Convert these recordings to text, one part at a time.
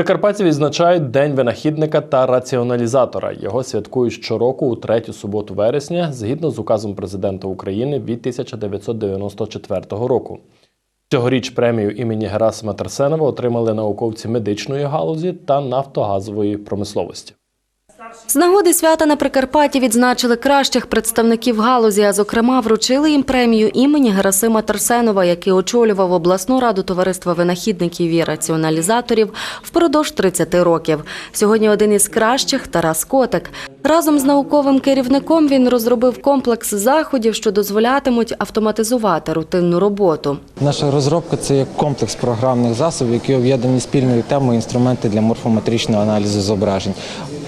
Прикарпатці відзначають День винахідника та раціоналізатора. Його святкують щороку у третю суботу вересня згідно з указом президента України від 1994 року. Цьогоріч премію імені Герасима Терсенова отримали науковці медичної галузі та нафтогазової промисловості. З нагоди свята на Прикарпатті відзначили кращих представників галузі, а зокрема вручили їм премію імені Герасима Тарсенова, який очолював обласну раду товариства винахідників і раціоналізаторів впродовж 30 років. Сьогодні один із кращих Тарас Котик. Разом з науковим керівником він розробив комплекс заходів, що дозволятимуть автоматизувати рутинну роботу. Наша розробка це є комплекс програмних засобів, які об'єднані спільною темою інструменти для морфометричного аналізу зображень.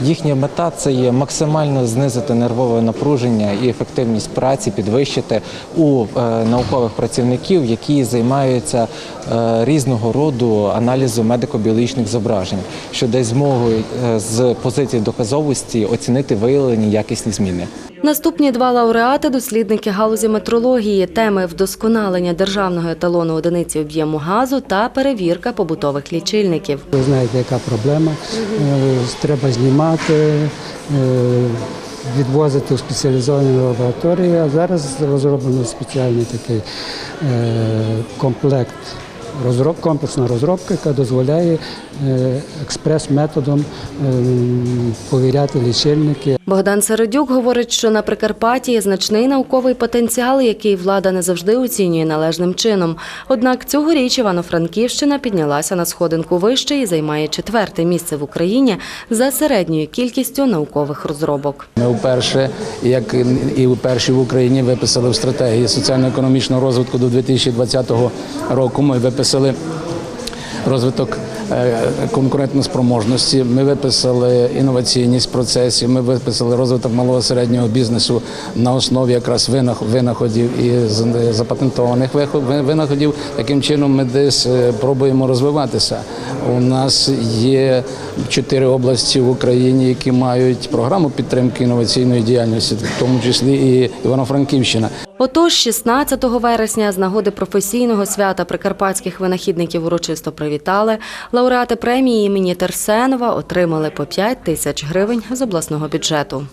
Їхня мета це є максимально знизити нервове напруження і ефективність праці, підвищити у е, наукових працівників, які займаються е, різного роду аналізу медико-біологічних зображень, що дасть змогу е, з позиції доказовості оцінити виявлені якісні зміни. Наступні два лауреати – дослідники галузі метрології, теми вдосконалення державного еталону одиниці об'єму газу та перевірка побутових лічильників. Ви знаєте, яка проблема. Е, Треба знімати, е, відвозити в спеціалізовані лабораторії. А зараз розроблено спеціальний такий е, комплект. Розроб- Комплексна розробка, яка дозволяє е, експрес-методом ем, повіряти лічильники. Богдан Середюк говорить, що на Прикарпатті є значний науковий потенціал, який влада не завжди оцінює належним чином. Однак цьогоріч Івано-Франківщина піднялася на сходинку вище і займає четверте місце в Україні за середньою кількістю наукових розробок. Ми вперше, як і вперше в Україні, виписали в стратегії соціально-економічного розвитку до 2020 року. Ми виписали розвиток е, конкурентноспроможності. Ми виписали інноваційність процесів. Ми виписали розвиток малого середнього бізнесу на основі якраз винах- винаходів і запатентованих винаходів. Таким чином ми десь е, пробуємо розвиватися. У нас є чотири області в Україні, які мають програму підтримки інноваційної діяльності, в тому числі і Івано-Франківщина. Отож, 16 вересня з нагоди професійного свята прикарпатських винахідників урочисто привітали. Лауреати премії імені Терсенова отримали по 5 тисяч гривень з обласного бюджету.